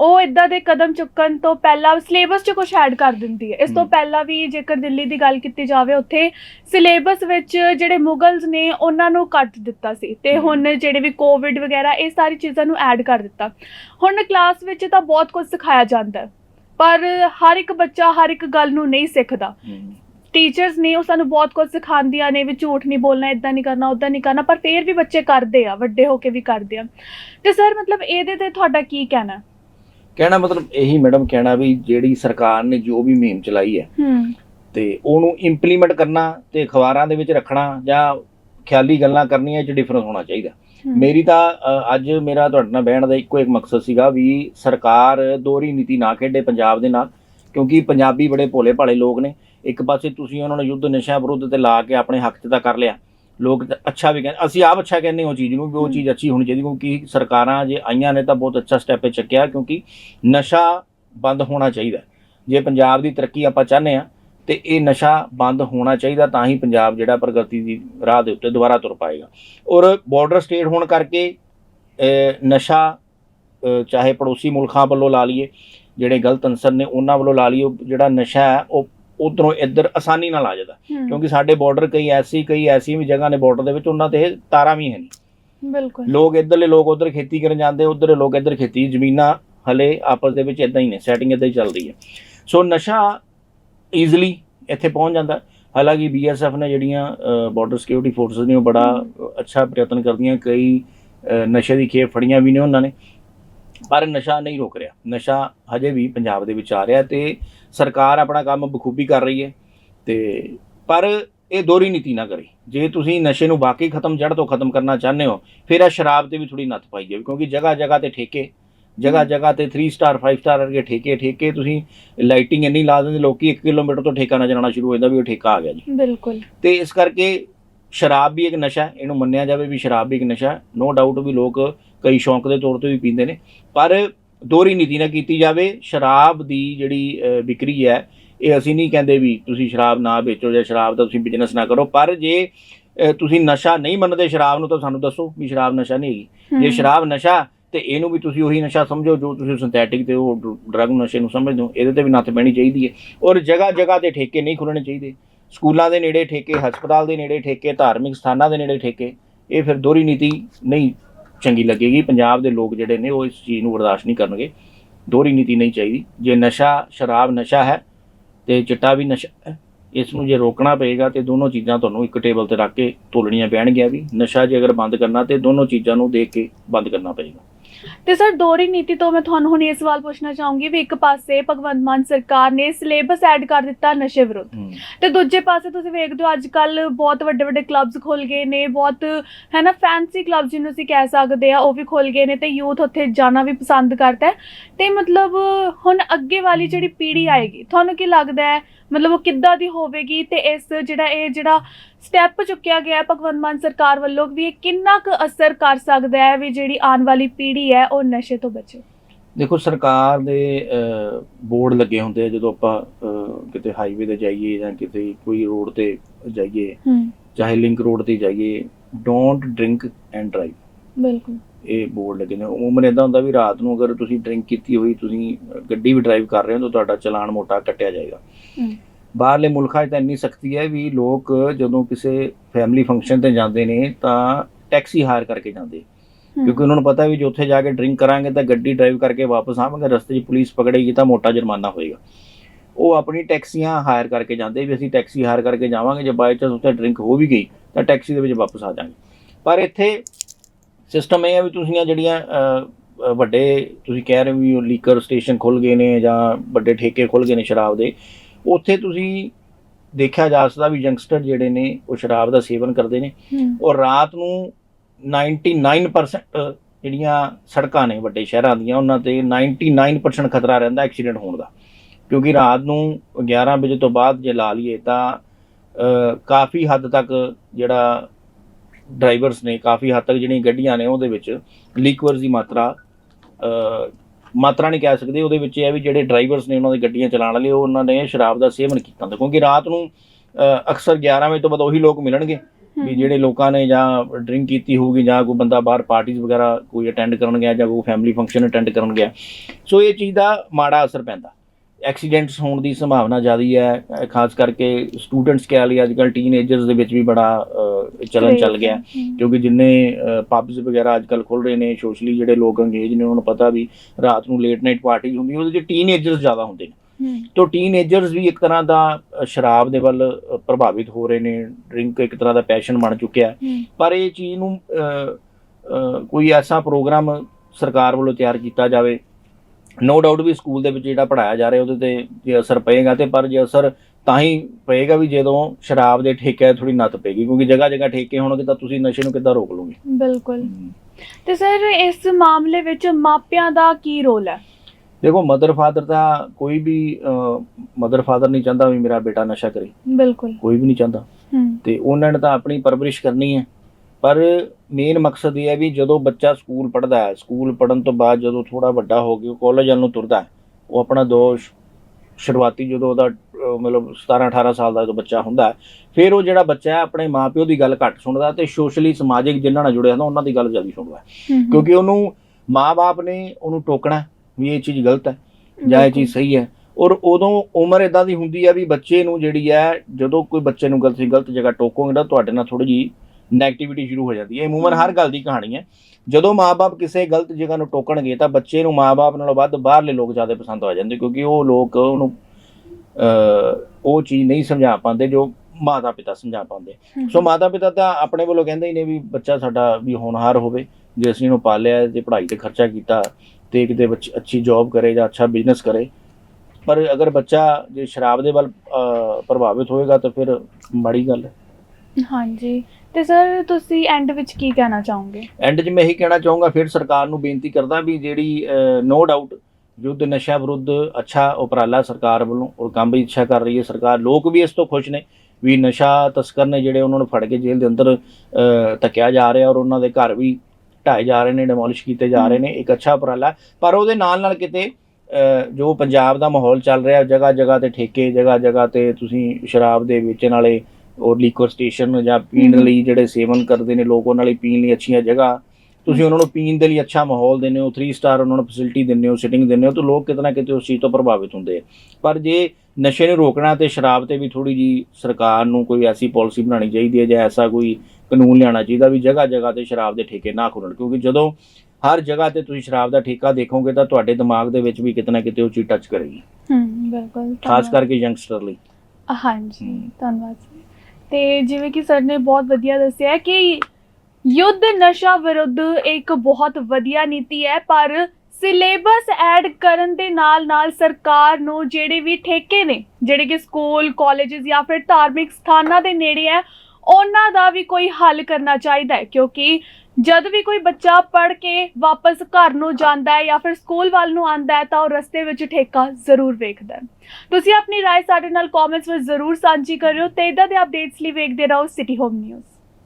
ਉਹ ਇਦਾਂ ਦੇ ਕਦਮ ਚੁੱਕਣ ਤੋਂ ਪਹਿਲਾਂ ਸਿਲੇਬਸ 'ਚ ਕੁਝ ਐਡ ਕਰ ਦਿੰਦੀ ਹੈ ਇਸ ਤੋਂ। ਪਹਿਲਾਂ ਵੀ ਜੇਕਰ ਦਿੱਲੀ ਦੀ ਗੱਲ ਕੀਤੀ ਜਾਵੇ ਉੱਥੇ ਸਿਲੇਬਸ ਵਿੱਚ ਜਿਹੜੇ ਮੁਗਲਸ ਨੇ ਉਹਨਾਂ ਨੂੰ ਕੱਟ ਦਿੱਤਾ ਸੀ ਤੇ। ਹੁਣ ਜਿਹੜੇ ਵੀ ਕੋਵਿਡ ਵਗੈਰਾ ਇਹ ਸਾਰੀ ਚੀਜ਼ਾਂ ਨੂੰ ਐਡ ਕਰ ਦਿੱਤਾ ਹੁਣ ਕਲਾਸ ਵਿੱਚ ਤਾਂ ਬਹੁਤ ਕੁਝ ਸਿਖਾਇਆ ਜਾਂਦਾ ਹੈ ਪਰ ਹਰ ਇੱਕ ਬੱਚਾ ਹਰ ਇੱਕ ਗੱਲ ਨੂੰ ਨਹੀਂ ਸਿੱਖਦਾ ਟੀਚਰਸ ਨੇ ਉਹ ਸਾਨੂੰ ਬਹੁਤ ਕੁਝ ਸਿਖਾਉਂਦੀਆਂ ਨੇ ਵੀ ਝੂਠ ਨਹੀਂ ਬੋਲਣਾ ਇਦਾਂ ਨਹੀਂ ਕਰਨਾ ਉਦਾਂ ਨਹੀਂ ਕਰਨਾ ਪਰ ਫੇਰ ਵੀ ਬੱਚੇ ਕਰਦੇ ਆ ਵੱਡੇ ਹੋ ਕੇ ਵੀ ਕਰਦੇ ਆ ਤੇ ਸਰ ਮਤਲਬ ਇਹਦੇ ਤੇ ਤੁਹਾਡਾ ਕੀ ਕਹਿਣਾ? ਕਹਿਣਾ ਮਤਲਬ ਇਹੀ ਮੈਡਮ ਕਹਿਣਾ ਵੀ ਜਿਹੜੀ ਸਰਕਾਰ ਨੇ ਜੋ ਵੀ ਮੁਹਿੰਮ ਚਲਾਈ ਹੈ ਹੂੰ। ਤੇ ਉਹਨੂੰ ਇੰਪਲੀਮੈਂਟ ਕਰਨਾ ਤੇ ਅਖਬਾਰਾਂ ਦੇ ਵਿੱਚ ਰੱਖਣਾ ਜਾਂ ਖਿਆਲੀ ਗੱਲਾਂ ਕਰਨੀਆਂ ਇਹ 'ਚ ਡਿਫਰੈਂਸ ਹੋਣਾ ਚਾਹੀਦਾ। ਮੇਰੀ ਤਾਂ ਅ, ਅੱਜ ਮੇਰਾ ਤੁਹਾਡੇ ਨਾਲ ਬਹਿਣ ਦਾ ਇੱਕੋ ਇੱਕ ਮਕਸਦ ਸੀਗਾ ਵੀ ਸਰਕਾਰ ਦੋਹਰੀ ਨੀਤੀ ਨਾ ਖੇਡੇ ਪੰਜਾਬ ਦੇ ਨਾਲ ਕਿਉਂਕਿ ਪੰਜਾਬੀ ਬੜੇ ਭੋਲੇ ਭਾਲੇ ਲੋਕ ਨੇ। ਇੱਕ ਪਾਸੇ ਤੁਸੀਂ ਉਹਨਾਂ ਨੂੰ ਯੁੱਧ ਨਸ਼ਾ ਵਿਰੁੱਧ ਤੇ ਲਾ ਕੇ ਆਪਣੇ ਹੱਕ 'ਚ ਤਾਂ ਕਰ ਲਿਆ ਲੋਕ ਅੱਛਾ ਵੀ ਕਹਿੰਦੇ ਅਸੀਂ ਆਪ ਅੱਛਾ ਕਹਿੰਦੇ ਹਾਂ ਉਹ ਚੀਜ਼ ਨੂੰ ਵੀ ਉਹ। ਚੀਜ਼ ਅੱਛੀ ਹੋਣੀ ਚਾਹੀਦੀ ਕਿਉਂਕਿ ਸਰਕਾਰਾਂ ਜੇ ਆਈਆਂ ਨੇ ਤਾਂ ਬਹੁਤ ਅੱਛਾ ਸਟੈਪ ਚੱਕਿਆ ਕਿਉਂਕਿ ਨਸ਼ਾ ਬੰਦ ਹੋਣਾ ਚਾਹੀਦਾ ਜੇ ਪੰਜਾਬ ਦੀ ਤਰੱਕੀ ਆਪਾਂ ਚਾਹੁੰਦੇ ਆ ਤੇ ਇਹ ਨਸ਼ਾ ਬੰਦ ਹੋਣਾ ਚਾਹੀਦਾ ਤਾਂ ਹੀ ਪੰਜਾਬ ਜਿਹੜਾ ਪ੍ਰਗਤੀ ਦੀ ਰਾਹ ਦੇ ਉੱਤੇ ਦੁਬਾਰਾ ਤੁਰ ਪਾਏਗਾ ਔਰ ਬਾਰਡਰ ਸਟੇਟ ਹੋਣ ਕਰਕੇ ਨਸ਼ਾ ਚਾਹੇ ਪੜੋਸੀ ਮੁਲਕਾਂ ਵੱਲੋਂ ਲਾ ਲਈਏ ਜਿਹੜੇ ਗਲਤ ਅਨਸਰ ਨੇ ਉਹਨਾਂ ਵੱਲੋਂ ਲਾ ਲਈਏ ਜਿਹੜਾ ਨਸ਼ਾ ਹੈ ਉਹ ਉਧਰੋਂ ਇੱਧਰ ਆਸਾਨੀ ਨਾਲ ਆ ਜਾਂਦਾ। ਕਿਉਂਕਿ ਸਾਡੇ ਬਾਰਡਰ ਕਈ ਐਸੀ ਕਈ ਐਸੀ ਵੀ ਜਗ੍ਹਾ ਨੇ ਬਾਰਡਰ ਦੇ ਵਿੱਚ ਉਹਨਾਂ ਤੇ ਤਾਰਾਂ ਵੀ ਹੈ ਨਹੀਂ। ਬਿਲਕੁਲ। ਲੋਕ ਇੱਧਰਲੇ ਲੋਕ ਉਧਰ ਖੇਤੀ ਕਰਨ ਜਾਂਦੇ ਉਧਰਲੇ ਲੋਕ ਇੱਧਰ ਖੇਤੀ ਜ਼ਮੀਨਾਂ ਹਲੇ ਆਪਸ ਦੇ ਵਿੱਚ ਇਦਾਂ ਹੀ ਨੇ ਸੈਟਿੰਗ ਇਦਾਂ ਹੀ ਚੱਲਦੀ ਹੈ। ਸੋ ਨਸ਼ਾ ਈਜ਼ੀਲੀ ਇੱਥੇ ਪਹੁੰਚ ਜਾਂਦਾ। ਹਾਲਾਂਕਿ ਬੀਐਸਐਫ ਨੇ ਜਿਹੜੀਆਂ ਬਾਰਡਰ ਸਿਕਿਉਰਿਟੀ ਫੋਰਸਸ ਨੇ ਉਹ ਬੜਾ ਅੱਛਾ ਪ੍ਰਯਤਨ ਕਰਦੀਆਂ ਕਈ ਨਸ਼ੇ ਦੀ ਖੇਪ ਫੜੀਆਂ ਵੀ ਨੇ ਉਹਨਾਂ ਨੇ। ਪਰ ਨਸ਼ਾ ਨਹੀਂ ਰੁਕ ਰਿਹਾ। ਨਸ਼ਾ ਹਜੇ ਵੀ ਪੰਜਾਬ ਦੇ ਵਿੱਚ ਆ ਰਿਹਾ ਤੇ ਸਰਕਾਰ ਆਪਣਾ ਕੰਮ ਬਖੂਬੀ ਕਰ ਰਹੀ ਹੈ ਤੇ ਪਰ ਇਹ ਦੋਹਰੀ ਨੀਤੀ ਨਾ ਕਰੇ। ਜੇ ਤੁਸੀਂ ਨਸ਼ੇ ਨੂੰ ਬਾਕੀ ਖਤਮ ਜੜ ਤੋਂ ਖਤਮ ਕਰਨਾ ਚਾਹੁੰਦੇ ਹੋ ਫਿਰ ਇਹ ਸ਼ਰਾਬ ਤੇ ਵੀ ਥੋੜੀ ਨੱਥ ਪਾਈ ਜਾਵੇ ਕਿਉਂਕਿ ਜਗ੍ਹਾ ਜਗ੍ਹਾ ਤੇ ਠੇਕੇ ਜਗ੍ਹਾ ਜਗ੍ਹਾ ਤੇ 3 ਸਟਾਰ 5 ਸਟਾਰ ਵਰਗੇ ਠੇਕੇ ਠੇਕੇ ਤੁਸੀਂ ਲਾਈਟਿੰਗ ਇੰਨੀ ਲਾ ਦਿੰਦੇ ਲੋਕੀ 1 ਕਿਲੋਮੀਟਰ ਤੋਂ ਠੇਕਾ ਨਜ਼ਰ ਆਉਣਾ ਸ਼ੁਰੂ ਹੋ ਜਾਂਦਾ ਵੀ ਉਹ ਠੇਕਾ ਆ ਗਿਆ ਜੀ। ਬਿਲਕੁਲ। ਤੇ ਇਸ ਕਰਕੇ ਸ਼ਰਾਬ ਵੀ ਇੱਕ ਨਸ਼ਾ ਇਹਨੂੰ ਮੰਨਿਆ ਜਾਵੇ ਵੀ ਸ਼ਰਾਬ ਵੀ ਇੱਕ ਨਸ਼ਾ ਹੈ ਨੋ ਡਾਊਟ ਵੀ ਲੋਕ ਕਈ ਸ਼ੌਂਕ ਦੇ ਤੌਰ ਤੇ ਵੀ ਪੀਂਦੇ ਨੇ ਪਰ ਦੋਹਰੀ ਨੀਤੀ ਨਾਲ ਕੀਤੀ ਜਾਵੇ ਸ਼ਰਾਬ ਦੀ ਜਿਹੜੀ ਵਿਕਰੀ ਹੈ ਇਹ ਅਸੀਂ ਨਹੀਂ ਕਹਿੰਦੇ ਵੀ ਤੁਸੀਂ ਸ਼ਰਾਬ ਨਾ ਵੇਚੋ ਜਾਂ ਸ਼ਰਾਬ ਦਾ ਤੁਸੀਂ ਬਿਜ਼ਨਸ ਨਾ ਕਰੋ ਪਰ ਜੇ ਤੁਸੀਂ ਨਸ਼ਾ ਨਹੀਂ ਮੰਨਦੇ ਸ਼ਰਾਬ ਨੂੰ ਤਾਂ ਸਾਨੂੰ ਦੱਸੋ ਵੀ ਸ਼ਰਾਬ ਨਸ਼ਾ ਨਹੀਂ ਹੈਗੀ। ਜੇ ਸ਼ਰਾਬ ਨਸ਼ਾ ਤੇ ਇਹਨੂੰ ਵੀ ਤੁਸੀਂ ਉਹੀ ਨਸ਼ਾ ਸਮਝੋ ਜੋ ਤੁਸੀਂ ਸਿੰਥੈਟਿਕ ਤੇ ਉਹ ਡਰਗ ਨਸ਼ੇ ਨੂੰ ਸਮਝਦੇ ਹੋ ਇਹਦੇ ਤੇ ਵੀ ਨੱਥ ਪੈਣੀ ਚਾਹੀਦੀ ਹੈ। ਔਰ ਜਗ੍ਹਾ ਜਗ੍ਹਾ ਤੇ ਠੇਕੇ ਨਹੀਂ ਖੁੱਲਣੇ ਚਾਹੀਦੇ। ਸਕੂਲਾਂ ਦੇ ਨੇੜੇ ਠੇਕੇ ਹਸਪਤਾਲ ਦੇ ਨੇੜੇ ਠੇਕੇ ਧਾਰਮਿਕ ਸਥਾਨਾਂ ਦੇ ਨੇੜੇ ਠੇਕੇ ਇਹ ਫਿਰ ਦੋਹਰੀ ਨੀਤੀ ਨਹੀਂ ਚੰਗੀ ਲੱਗੇਗੀ। ਪੰਜਾਬ ਦੇ ਲੋਕ ਜਿਹੜੇ ਨੇ ਉਹ ਇਸ ਚੀਜ਼ ਨੂੰ ਬਰਦਾਸ਼ਤ ਨਹੀਂ ਕਰਨਗੇ। ਦੋਹਰੀ ਨੀਤੀ ਨਹੀਂ ਚਾਹੀਦੀ। ਜੇ ਨਸ਼ਾ, ਸ਼ਰਾਬ ਨਸ਼ਾ ਹੈ ਤੇ ਚਿੱਟਾ ਵੀ ਨਸ਼ਾ ਹੈ, ਇਸ ਨੂੰ ਜੇ ਰੋਕਣਾ ਪਏਗਾ ਤੇ ਦੋਨੋਂ ਚੀਜ਼ਾਂ ਤੁਹਾਨੂੰ ਇੱਕ ਟੇਬਲ ਤੇ ਰੱਖ ਕੇ ਤੋਲਣੀਆਂ ਪੈਣਗੀਆਂ ਵੀ। ਨਸ਼ਾ ਜੇ ਅਗਰ ਬੰਦ ਕਰਨਾ ਤੇ ਦੋਨੋਂ ਚੀਜ਼ਾਂ ਨੂੰ ਦੇਖ ਕੇ ਬੰਦ ਕਰਨਾ ਪਏਗਾ। ਤੇ ਸਰ ਦੋਹਰੀ ਨੀਤੀ ਤੋਂ ਮੈਂ ਤੁਹਾਨੂੰ ਹੁਣ ਇਹ ਸਵਾਲ ਪੁੱਛਣਾ ਚਾਹੂੰਗੀ ਵੀ ਇੱਕ ਪਾਸੇ ਭਗਵੰਤ ਮਾਨ ਸਰਕਾਰ ਨੇ ਸਿਲੇਬਸ ਐਡ ਕਰ ਦਿੱਤਾ ਨਸ਼ੇ ਵਿਰੁੱਧ। ਤੇ ਦੂਜੇ ਪਾਸੇ ਤੁਸੀਂ ਵੇਖਦੇ ਹੋ ਅੱਜ ਕੱਲ ਬਹੁਤ ਵੱਡੇ ਵੱਡੇ ਕਲੱਬਸ ਖੁੱਲ ਗਏ ਨੇ ਬਹੁਤ ਹੈ ਨਾ ਫੈਂਸੀ ਕਲੱਬ ਜਿਹਨੂੰ ਅਸੀਂ ਕਹਿ ਸਕਦੇ ਆ ਉਹ ਵੀ ਖੁੱਲ ਗਏ ਨੇ ਤੇ ਯੂਥ ਉੱਥੇ ਜਾਣਾ ਵੀ ਪਸੰਦ ਕਰਦਾ ਤੇ ਮਤਲਬ ਹੁਣ ਅੱਗੇ ਵਾਲੀ ਜਿਹੜੀ ਪੀੜ੍ਹੀ ਆਏਗੀ ਤੁਹਾਨੂੰ ਕੀ ਲੱਗਦਾ ਹੈ? ਮਤਲਬ ਉਹ ਕਿੱਦਾਂ ਦੀ ਹੋਵੇਗੀ ਤੇ ਇਸ ਜਿਹੜਾ ਇਹ ਜਿਹੜਾ ਸਟੈਪ ਚੁੱਕਿਆ ਗਿਆ ਭਗਵੰਤ ਮਾਨ ਸਰਕਾਰ ਵੱਲੋਂ ਵੀ ਇਹ ਕਿੰਨਾ ਕੁ ਅਸਰ ਕਰ ਸਕਦਾ ਹੈ ਵੀ ਜਿਹੜੀ ਆਉਣ ਵਾਲੀ ਪੀੜ੍ਹੀ ਹੈ ਉਹ ਨਸ਼ੇ ਤੋਂ ਬਚੇ? ਦੇਖੋ ਸਰਕਾਰ ਦੇ ਬੋਰਡ ਲੱਗੇ ਹੁੰਦੇ ਆ ਜਦੋਂ ਆਪਾਂ ਕਿਤੇ ਹਾਈਵੇ ਤੇ ਜਾਈਏ ਜਾਂ ਕਿਤੇ ਕੋਈ ਰੋਡ ਤੇ ਜਾਈਏ ਚਾਹੇ ਲਿੰਕ ਰੋਡ ਤੇ ਜਾਈਏ ਡੋਂਟ ਡਰਿੰਕ ਐਂਡ ਡਰਾਈਵ ਬਿਲਕੁਲ। ਇਹ ਬੋਰਡ ਲੱਗੇ ਨੇ। ਉਮਰ ਇਦਾਂ ਹੁੰਦਾ ਵੀ ਰਾਤ ਨੂੰ ਅਗਰ ਤੁਸੀਂ ਡਰਿੰਕ ਕੀਤੀ ਹੋਈ ਤੁਸੀਂ ਗੱਡੀ ਵੀ ਡਰਾਈਵ ਕਰ ਰਹੇ ਹੋ ਤਾਂ ਤੁਹਾਡਾ ਚਲਾਨ ਮੋਟਾ ਕੱਟਿਆ ਜਾਏਗਾ। ਬਾਹਰਲੇ ਮੁਲਕਾਂ 'ਚ ਤਾਂ ਇੰਨੀ ਸਖਤੀ ਹੈ ਵੀ ਲੋਕ ਜਦੋਂ ਕਿਸੇ ਫੈਮਿਲੀ ਫੰਕਸ਼ਨ ਤੇ ਜਾਂਦੇ ਨੇ ਤਾਂ ਟੈਕਸੀ ਹਾਇਰ ਕਰਕੇ ਜਾਂਦੇ। ਕਿਉਂਕਿ ਉਹਨਾਂ ਨੂੰ ਪਤਾ ਵੀ ਜੇ ਉੱਥੇ ਜਾ ਕੇ ਡਰਿੰਕ ਕਰਾਂਗੇ ਤਾਂ ਗੱਡੀ ਡਰਾਈਵ ਕਰਕੇ ਵਾਪਸ ਆਵਾਂਗੇ ਰਸਤੇ 'ਚ ਪੁਲਿਸ ਪਕੜੇਗੀ ਤਾਂ ਮੋਟਾ ਜੁਰਮਾਨਾ ਹੋਏਗਾ। ਉਹ ਆਪਣੀ ਟੈਕਸੀਆਂ ਹਾਇਰ ਕਰਕੇ ਜਾਂਦੇ ਵੀ ਅਸੀਂ ਟੈਕਸੀ ਹਾਇਰ ਕਰਕੇ ਜਾਵਾਂਗੇ ਜੇ ਬਾਈ ਚਾਂਸ ਉੱਥੇ ਡਰਿੰਕ ਹੋ ਵੀ ਗਈ ਤਾਂ ਟੈਕਸੀ ਦੇ ਵਿੱਚ ਵਾਪਸ ਆ ਜਾਵਾਂਗੇ। ਪਰ ਇੱਥੇ ਸਿਸਟਮ ਇਹ ਹੈ ਵੀ ਤੁਸੀਂ ਆ ਜਿਹੜੀਆਂ ਵੱਡੇ ਤੁਸੀਂ ਕਹਿ ਰਹੇ ਹੋ ਵੀ ਲੀਕਰ ਸਟੇਸ਼ਨ ਖੁੱਲ ਗਏ ਨੇ ਜਾਂ ਵੱਡੇ ਠੇਕੇ ਖੁੱਲ ਗਏ ਨੇ ਸ਼ਰਾਬ ਦੇ ਉੱਥੇ ਤੁਸੀਂ ਦੇਖਿਆ ਜਾ ਸਕਦਾ ਵੀ ਯੰਗਸਟਰ ਜਿਹੜੇ ਨੇ ਉਹ ਸ਼ਰਾਬ ਦਾ ਸੇਵਨ ਕਰਦੇ ਨੇ ਔਰ ਰਾਤ ਨੂੰ 99% ਜਿਹੜੀਆਂ ਸੜਕਾਂ ਨੇ ਵੱਡੇ ਸ਼ਹਿਰਾਂ ਦੀਆਂ ਉਹਨਾਂ ਤੇ 99% ਖਤਰਾ ਰਹਿੰਦਾ ਐਕਸੀਡੈਂਟ ਹੋਣ ਦਾ। ਕਿਉਂਕਿ ਰਾਤ ਨੂੰ 11 ਵਜੇ ਤੋਂ ਬਾਅਦ ਜੇ ਲਾ ਲਈਏ ਤਾਂ ਕਾਫੀ ਹੱਦ ਤੱਕ ਜਿਹੜਾ ਡਰਾਈਵਰਸ ਨੇ ਕਾਫੀ ਹੱਦ ਤੱਕ ਜਿਹੜੀਆਂ ਗੱਡੀਆਂ ਨੇ ਉਹਦੇ ਵਿੱਚ ਲੀਕਵਰਸ ਦੀ ਮਾਤਰਾ ਮਾਤਰਾ ਨਹੀਂ ਕਹਿ ਸਕਦੇ। ਉਹਦੇ ਵਿੱਚ ਇਹ ਹੈ ਵੀ ਜਿਹੜੇ ਡਰਾਈਵਰਸ ਨੇ ਉਹਨਾਂ ਦੀ ਗੱਡੀਆਂ ਚਲਾਉਣ ਵਾਲੇ ਉਹ ਉਹਨਾਂ ਨੇ ਸ਼ਰਾਬ ਦਾ ਸੇਵਨ ਕੀਤਾ ਹੁੰਦਾ। ਕਿਉਂਕਿ ਰਾਤ ਨੂੰ ਅਕਸਰ 11 ਵਜੇ ਤੋਂ ਬਾਅਦ ਉਹੀ ਲੋਕ ਮਿਲਣਗੇ ਵੀ ਜਿਹੜੇ ਲੋਕਾਂ ਨੇ ਜਾਂ ਡਰਿੰਕ ਕੀਤੀ ਹੋਊਗੀ ਜਾਂ ਕੋਈ ਬੰਦਾ ਬਾਹਰ ਪਾਰਟੀਆਂ ਵਗੈਰਾ ਕੋਈ ਅਟੈਂਡ ਕਰਨ ਗਿਆ ਜਾਂ ਕੋਈ ਫੈਮਿਲੀ ਫੰਕਸ਼ਨ ਅਟੈਂਡ ਕਰਨ ਗਿਆ ਸੋ ਇਹ ਚੀਜ਼ ਦਾ ਮਾੜਾ ਅਸਰ ਪੈਂਦਾ। ਐਕਸੀਡੈਂਟਸ ਹੋਣ ਦੀ ਸੰਭਾਵਨਾ ਜ਼ਿਆਦੀ ਹੈ ਖਾਸ ਕਰਕੇ ਸਟੂਡੈਂਟਸ ਕਹਿ ਲਈ ਅੱਜ ਕੱਲ੍ਹ ਟੀਨੇਜਰਸ ਦੇ ਵਿੱਚ ਵੀ ਬੜਾ ਚਲਨ ਚੱਲ ਗਿਆ। ਕਿਉਂਕਿ ਜਿੰਨੇ ਪਬਸ ਵਗੈਰਾ ਅੱਜ ਕੱਲ੍ਹ ਖੁੱਲ ਰਹੇ ਨੇ ਸੋਸ਼ਲੀ ਜਿਹੜੇ ਲੋਕ ਅੰਗੇਜ ਨੇ ਉਹਨਾਂ ਨੂੰ ਪਤਾ ਵੀ ਰਾਤ ਨੂੰ ਲੇਟ ਨਾਈਟ ਪਾਰਟੀ ਹੁੰਦੀ ਉਹਦੇ ਵਿੱਚ ਟੀਨੇਜਰਸ ਜ਼ਿਆਦਾ ਹੁੰਦੇ ਨੇ। ਤੋ ਟੀਨੇਜਰਸ ਵੀ ਇੱਕ ਤਰ੍ਹਾਂ ਦਾ ਸ਼ਰਾਬ ਦੇ ਵੱਲ ਪ੍ਰਭਾਵਿਤ ਹੋ ਰਹੇ ਨੇ ਡਰਿੰਕ ਇੱਕ ਤਰ੍ਹਾਂ ਦਾ ਪੈਸ਼ਨ ਬਣ ਚੁੱਕਿਆ ਪਰ ਇਹ ਚੀਜ਼ ਨੂੰ ਕੋਈ ਐਸਾ ਪ੍ਰੋਗਰਾਮ ਸਰਕਾਰ ਵੱਲੋਂ ਤਿਆਰ ਕੀਤਾ ਜਾਵੇ ਨੋ ਡਾਊਟ ਵੀ ਸਕੂਲ ਦੇ ਵਿੱਚ ਜਿਹੜਾ ਪੜਾਇਆ ਜਾ ਰਿਹਾ ਉਹਦੇ ਤੇ ਜੇ ਅਸਰ ਪਏਗਾ ਤੇ ਪਰ ਜੇ ਅਸਰ ਤਾਂ ਹੀ ਪਏਗਾ ਵੀ ਜਦੋਂ ਸ਼ਰਾਬ ਦੇ ਠੇਕੇ ਥੋੜੀ ਨੱਤ ਪਏਗੀ ਕਿਉਂਕਿ ਜਗ੍ਹਾ ਜਗ੍ਹਾ ਠੇਕੇ ਹੋਣਗੇ ਤਾਂ ਤੁਸੀਂ ਨਸ਼ੇ ਨੂੰ ਕਿੱਦਾਂ ਰੋਕ ਲਓਗੇ? ਬਿਲਕੁਲ। ਤੇ ਸਰ ਇਸ ਮਾਮਲੇ ਵਿੱਚ ਮਾਪਿਆਂ ਦਾ ਕੀ ਰੋਲ ਹੈ? ਦੇਖੋ ਮਦਰ ਫਾਦਰ ਦਾ ਕੋਈ ਵੀ ਮਦਰ ਫਾਦਰ ਨਹੀਂ ਚਾਹੁੰਦਾ ਵੀ ਮੇਰਾ ਬੇਟਾ ਨਸ਼ਾ ਕਰੇ। ਬਿਲਕੁਲ। ਕੋਈ ਵੀ ਨਹੀਂ ਚਾਹੁੰਦਾ। ਤੇ ਉਹਨਾਂ ਨੇ ਤਾਂ ਆਪਣੀ ਪਰਵਰਿਸ਼ ਕਰਨੀ ਹੈ। ਪਰ ਮੇਨ ਮਕਸਦ ਇਹ ਹੈ ਵੀ ਜਦੋਂ ਬੱਚਾ ਸਕੂਲ ਪੜ੍ਹਦਾ ਹੈ ਸਕੂਲ ਪੜ੍ਹਨ ਤੋਂ ਬਾਅਦ ਜਦੋਂ ਥੋੜਾ ਵੱਡਾ ਹੋ ਗਿਆ ਕਾਲਜ ਵੱਲ ਨੂੰ ਤੁਰਦਾ ਹੈ ਉਹ ਆਪਣਾ ਦੋਸ਼ ਸ਼ੁਰੂਆਤੀ ਜਦੋਂ ਉਹਦਾ ਮਤਲਬ 17 18 ਸਾਲ ਦਾ ਜਦੋਂ ਬੱਚਾ ਹੁੰਦਾ ਫਿਰ ਉਹ ਜਿਹੜਾ ਬੱਚਾ ਹੈ ਆਪਣੇ ਮਾਪਿਓ ਦੀ ਗੱਲ ਘੱਟ ਸੁਣਦਾ ਤੇ ਸੋਸ਼ਲੀ ਸਮਾਜਿਕ ਜਿਨ੍ਹਾਂ ਨਾਲ ਜੁੜਿਆ ਹੁੰਦਾ ਉਹਨਾਂ ਦੀ ਗੱਲ ਜ਼ਿਆਦਾ ਸੁਣਦਾ ਕਿਉਂਕਿ ਉਹਨੂੰ ਮਾਪੇ ਨੇ ਉਹਨੂੰ ਟੋਕਣਾ ਵੀ ਇਹ ਚੀਜ਼ ਗਲਤ ਹੈ ਜਾਂ ਇਹ ਚੀਜ਼ ਸਹੀ ਹੈ ਔਰ ਉਦੋਂ ਉਮਰ ਇਦਾਂ ਦੀ ਹੁੰਦੀ ਹੈ ਵੀ ਬੱਚੇ ਨੂੰ ਜਿਹੜੀ ਹੈ ਜਦੋਂ ਕੋਈ ਬੱਚੇ ਨੂੰ ਗਲਤ ਗਲਤ ਜਗ੍ਹਾ ਟੋਕੋਗੇ ਨਾ ਤੁਹਾਡੇ ਨਾਲ ਥੋੜੀ ਜੀ ਨੈਗੇਟਿਵਿਟੀ ਸ਼ੁਰੂ ਹੋ ਜਾਂਦੀ ਹੈ। ਅਮੂਮਨ ਹਰ ਗੱਲ ਦੀ ਕਹਾਣੀ ਹੈ। ਜਦੋਂ ਮਾਪੇ ਕਿਸੇ ਗਲਤ ਜਗ੍ਹਾ ਨੂੰ ਟੋਕਣਗੇ ਤਾਂ ਬੱਚੇ ਨੂੰ ਮਾਪੇ ਨਾਲੋਂ ਵੱਧ ਬਾਹਰਲੇ ਲੋਕ ਜ਼ਿਆਦਾ ਪਸੰਦ ਆ ਜਾਂਦੇ ਕਿਉਂਕਿ ਉਹ ਲੋਕ ਉਹਨੂੰ ਉਹ ਚੀਜ਼ ਨਹੀਂ ਸਮਝਾ ਪਾਉਂਦੇ ਜੋ ਮਾਤਾ ਪਿਤਾ ਸਮਝਾ ਪਾਉਂਦੇ। ਸੋ ਮਾਤਾ ਪਿਤਾ ਤਾਂ ਆਪਣੇ ਵੱਲੋਂ ਕਹਿੰਦੇ ਹੀ ਨੇ ਵੀ ਬੱਚਾ ਸਾਡਾ ਵੀ ਹੋਣਹਾਰ ਹੋਵੇ ਜੇ ਅਸੀਂ ਇਹਨੂੰ ਪਾਲਿਆ ਤੇ ਪੜ੍ਹਾਈ ਤੇ ਖਰਚਾ ਕੀਤਾ ਤੇ ਕਿਤੇ ਬੱਚ- ਅੱਛੀ ਜੌਬ ਕਰੇ ਜਾਂ ਅੱਛਾ ਬਿਜ਼ਨਸ ਕਰੇ। ਪਰ ਅਗਰ ਬੱਚਾ ਜੇ ਸ਼ਰਾਬ ਦੇ ਵੱਲ ਪ੍ਰਭਾਵਿਤ ਹੋਏਗਾ ਤਾਂ ਫਿਰ ਮਾੜੀ ਗੱਲ ਹੈ। ਹਾਂਜੀ। ਤੇ ਸਰ ਤੁਸੀਂ ਐਂਡ ਵਿੱਚ ਕੀ ਕਹਿਣਾ ਚਾਹੋਗੇ? ਐਂਡ 'ਚ ਮੈਂ ਇਹੀ ਕਹਿਣਾ ਚਾਹੂੰਗਾ ਫਿਰ ਸਰਕਾਰ ਨੂੰ ਬੇਨਤੀ ਕਰਦਾ ਵੀ ਜਿਹੜੀ ਨੋ ਡਾਊਟ ਯੁੱਧ ਨਸ਼ਾ ਵਿਰੁੱਧ ਅੱਛਾ ਉਪਰਾਲਾ ਸਰਕਾਰ ਵੱਲੋਂ ਔਰ ਕੰਮ ਵੀ ਅੱਛਾ ਕਰ ਰਹੀ ਹੈ ਸਰਕਾਰ ਲੋਕ ਵੀ ਇਸ ਤੋਂ ਖੁਸ਼ ਨੇ ਵੀ ਨਸ਼ਾ ਤਸਕਰ ਨੇ ਜਿਹੜੇ ਉਹਨਾਂ ਨੂੰ ਫੜ ਕੇ ਜੇਲ੍ਹ ਦੇ ਅੰਦਰ ਧੱਕਿਆ ਜਾ ਰਿਹਾ ਔਰ ਉਹਨਾਂ ਦੇ ਘਰ ਵੀ ਢਾਏ ਜਾ ਰਹੇ ਨੇ ਡਿਮੋਲਿਸ਼ ਕੀਤੇ ਜਾ ਰਹੇ ਨੇ ਇੱਕ ਅੱਛਾ ਉਪਰਾਲਾ ਪਰ ਉਹਦੇ ਨਾਲ ਨਾਲ ਕਿਤੇ ਜੋ ਪੰਜਾਬ ਦਾ ਮਾਹੌਲ ਚੱਲ ਰਿਹਾ ਜਗ੍ਹਾ ਜਗ੍ਹਾ ਤੇ ਠੇਕੇ ਜਗ੍ਹਾ ਜਗ੍ਹਾ ਤੇ ਤੁਸੀਂ ਸ਼ਰਾਬ ਦੇ ਵੇਚਣ ਵਾਲੇ ਔਰ ਲੀਕਰ ਸਟੇਸ਼ਨ ਜਾਂ ਪੀਣ। ਲਈ ਜਿਹੜੇ ਸੇਵਨ ਕਰਦੇ ਨੇ ਲੋਕ ਉਹਨਾਂ ਲਈ ਪੀਣ ਲਈ ਅੱਛੀਆਂ ਜਗ੍ਹਾ ਤੁਸੀਂ ਉਹਨਾਂ ਨੂੰ ਪੀਣ ਦੇ ਲਈ ਅੱਛਾ ਮਾਹੌਲ ਦਿੰਦੇ ਹੋ 3 ਸਟਾਰ ਉਹਨਾਂ ਨੂੰ ਫੈਸਿਲਿਟੀ ਦਿੰਦੇ ਹੋ ਸਿਟਿੰਗ ਦਿੰਦੇ ਹੋ ਤਾਂ ਲੋਕ ਕਿਤੇ ਨਾ ਕਿਤੇ ਉਸ ਚੀਜ਼ ਤੋਂ ਪ੍ਰਭਾਵਿਤ ਹੁੰਦੇ ਆ ਪਰ ਜੇ ਨਸ਼ੇ ਨੂੰ ਰੋਕਣਾ ਤੇ ਸ਼ਰਾਬ ਤੇ ਵੀ ਥੋੜੀ ਜੀ ਸਰਕਾਰ ਨੂੰ ਕੋਈ ਐਸੀ ਪਾਲਿਸੀ ਬਣਾਉਣੀ ਚਾਹੀਦੀ ਹੈ ਜਾਂ ਐਸਾ ਕੋਈ ਕਾਨੂੰਨ ਲਿਆਉਣਾ ਚਾਹੀਦਾ ਵੀ ਜਗ੍ਹਾ ਜਗ੍ਹਾ ਤੇ ਸ਼ਰਾਬ ਦੇ ਠੇਕੇ ਨਾ ਖੁੱਲਣ ਕਿਉਂਕਿ ਜਦੋਂ ਹਰ ਜਗ੍ਹਾ ਤੇ ਤੁਸੀਂ ਸ਼ਰਾਬ ਦਾ ਠੇਕਾ ਦੇਖੋਗੇ ਤਾਂ ਤੁਹਾਡੇ ਦਿਮਾਗ ਦੇ ਵਿੱਚ ਵੀ ਕਿਤੇ ਨਾ ਕਿਤੇ ਉਹ ਚੀਜ਼ ਟੱਚ ਕਰੇਗੀ ਹੂੰ ਬਿਲਕੁਲ ਖਾਸ। ਕਰਕੇ ਯੰਗਸਟਰ ਲਈ ਹਾਂਜੀ। ਧੰਨਵਾਦ ਤੇ ਜਿਵੇਂ ਕਿ ਸਰ ਨੇ ਬਹੁਤ ਵਧੀਆ ਦੱਸਿਆ ਕਿ ਯੁੱਧ ਨਸ਼ਾ ਵਿਰੁੱਧ ਇੱਕ ਬਹੁਤ ਵਧੀਆ ਨੀਤੀ ਹੈ, ਪਰ ਸਿਲੇਬਸ ਐਡ ਕਰਨ ਦੇ ਨਾਲ ਨਾਲ ਸਰਕਾਰ ਨੂੰ ਜਿਹੜੇ ਵੀ ਠੇਕੇ ਨੇ, ਜਿਹੜੇ ਕਿ ਸਕੂਲ, ਕਾਲਜਸ ਜਾਂ ਫਿਰ ਧਾਰਮਿਕ ਸਥਾਨਾਂ ਦੇ ਨੇੜੇ ਹੈ, ਉਹਨਾਂ ਦਾ ਵੀ ਕੋਈ ਹੱਲ ਕਰਨਾ ਚਾਹੀਦਾ ਹੈ, ਕਿਉਂਕਿ ਜਦ ਵੀ ਕੋਈ ਬੱਚਾ ਪੜ੍ਹ ਕੇ ਵਾਪਸ ਘਰ ਨੂੰ ਜਾਂਦਾ ਹੈ ਜਾਂ ਫਿਰ ਸਕੂਲ ਵੱਲ ਨੂੰ ਆਂਦਾ ਹੈ ਤਾਂ ਉਹ ਰਸਤੇ ਵਿੱਚ ਠੇਕਾ ਜ਼ਰੂਰ ਵੇਖਦਾ ਹੈ ਤੁਸੀਂ ਆਪਣੀ رائے ਸਾਡੇ ਨਾਲ ਕਮੈਂਟਸ ਵਿੱਚ ਜ਼ਰੂਰ ਸਾਂਝੀ ਕਰਿਓ ਤੇ ਇਦਾਂ ਦੇ ਅਪਡੇਟਸ ਲਈ ਵੇਖਦੇ ਰਹੋ ਸਿਟੀ ਹੋਮ ਨਿਊਜ਼